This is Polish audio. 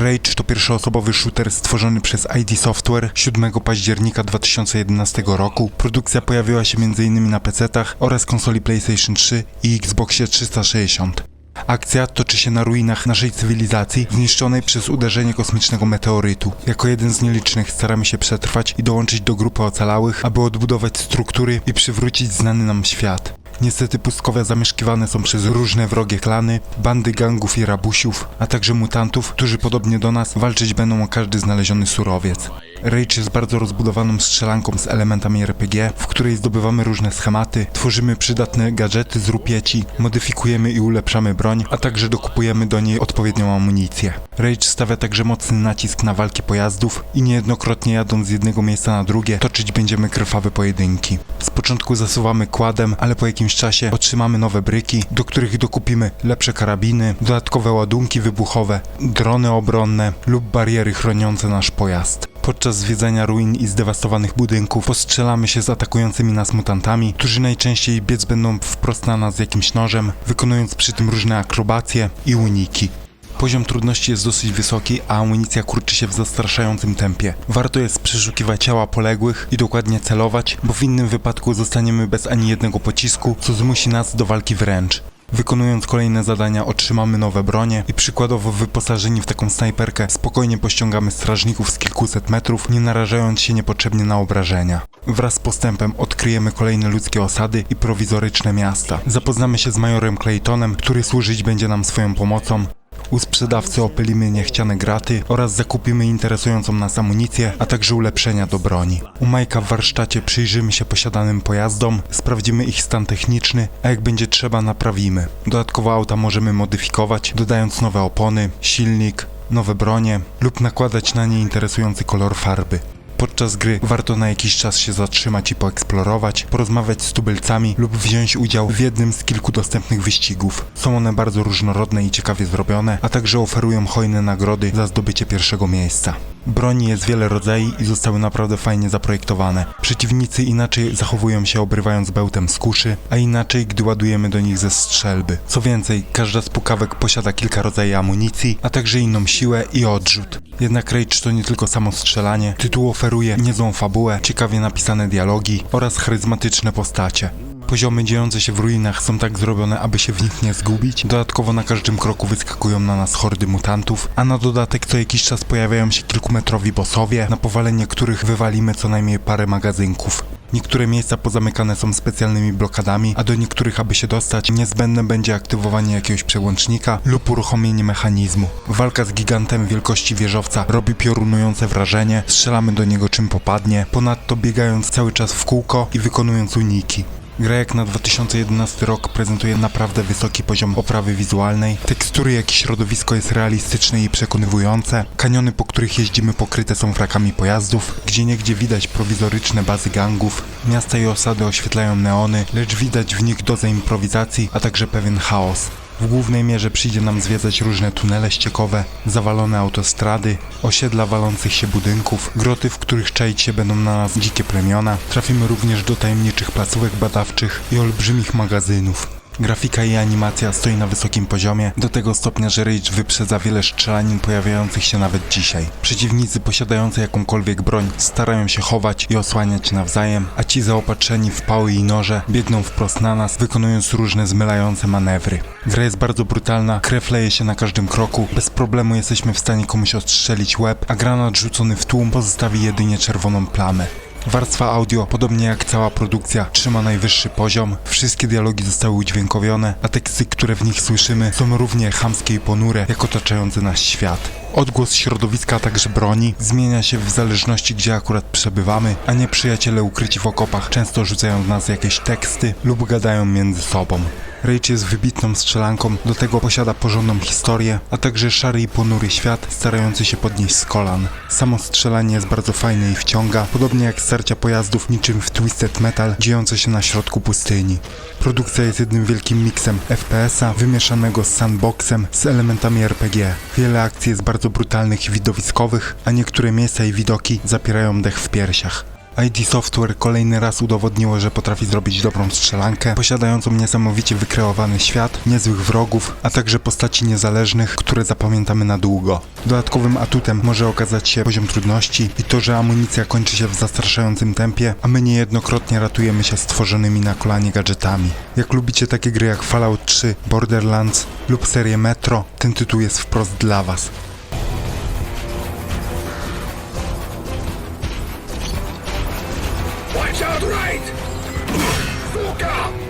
Rage to pierwszoosobowy shooter stworzony przez ID Software 7 października 2011 roku. Produkcja pojawiła się m.in. na PC-tach oraz konsoli PlayStation 3 i Xboxie 360. Akcja toczy się na ruinach naszej cywilizacji, zniszczonej przez uderzenie kosmicznego meteorytu. Jako jeden z nielicznych staramy się przetrwać i dołączyć do grupy ocalałych, aby odbudować struktury i przywrócić znany nam świat. Niestety pustkowia zamieszkiwane są przez różne wrogie klany, bandy gangów i rabusiów, a także mutantów, którzy podobnie do nas walczyć będą o każdy znaleziony surowiec. Rage jest bardzo rozbudowaną strzelanką z elementami RPG, w której zdobywamy różne schematy, tworzymy przydatne gadżety z rupieci, modyfikujemy i ulepszamy broń, a także dokupujemy do niej odpowiednią amunicję. Rage stawia także mocny nacisk na walki pojazdów i niejednokrotnie jadąc z jednego miejsca na drugie, toczyć będziemy krwawe pojedynki. Z początku zasuwamy kładem, ale po jakimś czasie otrzymamy nowe bryki, do których dokupimy lepsze karabiny, dodatkowe ładunki wybuchowe, drony obronne lub bariery chroniące nasz pojazd. Podczas zwiedzania ruin i zdewastowanych budynków postrzelamy się z atakującymi nas mutantami, którzy najczęściej biec będą wprost na nas jakimś nożem, wykonując przy tym różne akrobacje i uniki. Poziom trudności jest dosyć wysoki, a amunicja kurczy się w zastraszającym tempie. Warto jest przeszukiwać ciała poległych i dokładnie celować, bo w innym wypadku zostaniemy bez ani jednego pocisku, co zmusi nas do walki wręcz. Wykonując kolejne zadania otrzymamy nowe bronie i przykładowo wyposażeni w taką snajperkę spokojnie pościągamy strażników z kilkuset metrów, nie narażając się niepotrzebnie na obrażenia. Wraz z postępem odkryjemy kolejne ludzkie osady i prowizoryczne miasta. Zapoznamy się z majorem Claytonem, który służyć będzie nam swoją pomocą, u sprzedawcy opylimy niechciane graty oraz zakupimy interesującą nas amunicję, a także ulepszenia do broni. U Majka w warsztacie przyjrzymy się posiadanym pojazdom, sprawdzimy ich stan techniczny, a jak będzie trzeba naprawimy. Dodatkowo auta możemy modyfikować, dodając nowe opony, silnik, nowe bronie lub nakładać na nie interesujący kolor farby. Podczas gry warto na jakiś czas się zatrzymać i poeksplorować, porozmawiać z tubylcami lub wziąć udział w jednym z kilku dostępnych wyścigów. Są one bardzo różnorodne i ciekawie zrobione, a także oferują hojne nagrody za zdobycie pierwszego miejsca. Broni jest wiele rodzajów i zostały naprawdę fajnie zaprojektowane. Przeciwnicy inaczej zachowują się obrywając bełtem z kuszy, a inaczej gdy ładujemy do nich ze strzelby. Co więcej, każda z pukawek posiada kilka rodzajów amunicji, a także inną siłę i odrzut. Jednak Rage to nie tylko samo strzelanie, tytuł oferuje niezłą fabułę, ciekawie napisane dialogi oraz charyzmatyczne postacie. Poziomy dziejące się w ruinach są tak zrobione, aby się w nich nie zgubić. Dodatkowo na każdym kroku wyskakują na nas hordy mutantów, a na dodatek co jakiś czas pojawiają się kilkumetrowi bossowie, na powalenie których wywalimy co najmniej parę magazynków. Niektóre miejsca pozamykane są specjalnymi blokadami, a do niektórych, aby się dostać, niezbędne będzie aktywowanie jakiegoś przełącznika lub uruchomienie mechanizmu. Walka z gigantem wielkości wieżowca robi piorunujące wrażenie, strzelamy do niego czym popadnie, ponadto biegając cały czas w kółko i wykonując uniki. Gra jak na 2011 rok prezentuje naprawdę wysoki poziom oprawy wizualnej, tekstury jak i środowisko jest realistyczne i przekonywujące, kaniony po których jeździmy pokryte są wrakami pojazdów, gdzie niegdzie widać prowizoryczne bazy gangów, miasta i osady oświetlają neony, lecz widać w nich dozę improwizacji, a także pewien chaos. W głównej mierze przyjdzie nam zwiedzać różne tunele ściekowe, zawalone autostrady, osiedla walących się budynków, groty, w których czaić się będą na nas dzikie plemiona. Trafimy również do tajemniczych placówek badawczych i olbrzymich magazynów. Grafika i animacja stoi na wysokim poziomie, do tego stopnia, że Rage wyprzedza wiele strzelanin pojawiających się nawet dzisiaj. Przeciwnicy posiadający jakąkolwiek broń starają się chować i osłaniać nawzajem, a ci zaopatrzeni w pały i noże biegną wprost na nas, wykonując różne zmylające manewry. Gra jest bardzo brutalna, krew leje się na każdym kroku, bez problemu jesteśmy w stanie komuś ostrzelić łeb, a granat rzucony w tłum pozostawi jedynie czerwoną plamę. Warstwa audio, podobnie jak cała produkcja, trzyma najwyższy poziom. Wszystkie dialogi zostały udźwiękowione, a teksty, które w nich słyszymy, są równie chamskie i ponure, jak otaczający nas świat. Odgłos środowiska, a także broni zmienia się w zależności, gdzie akurat przebywamy, a nieprzyjaciele ukryci w okopach często rzucają w nas jakieś teksty lub gadają między sobą. Rage jest wybitną strzelanką, do tego posiada porządną historię, a także szary i ponury świat, starający się podnieść z kolan. Samo strzelanie jest bardzo fajne i wciąga, podobnie jak starcia pojazdów niczym w Twisted Metal, dziejące się na środku pustyni. Produkcja jest jednym wielkim miksem FPS-a, wymieszanego z sandboxem, z elementami RPG. Wiele akcji jest bardzo brutalnych i widowiskowych, a niektóre miejsca i widoki zapierają dech w piersiach. ID Software kolejny raz udowodniło, że potrafi zrobić dobrą strzelankę, posiadającą niesamowicie wykreowany świat, niezłych wrogów, a także postaci niezależnych, które zapamiętamy na długo. Dodatkowym atutem może okazać się poziom trudności i to, że amunicja kończy się w zastraszającym tempie, a my niejednokrotnie ratujemy się stworzonymi na kolanie gadżetami. Jak lubicie takie gry jak Fallout 3, Borderlands lub serię Metro, ten tytuł jest wprost dla Was. Watch out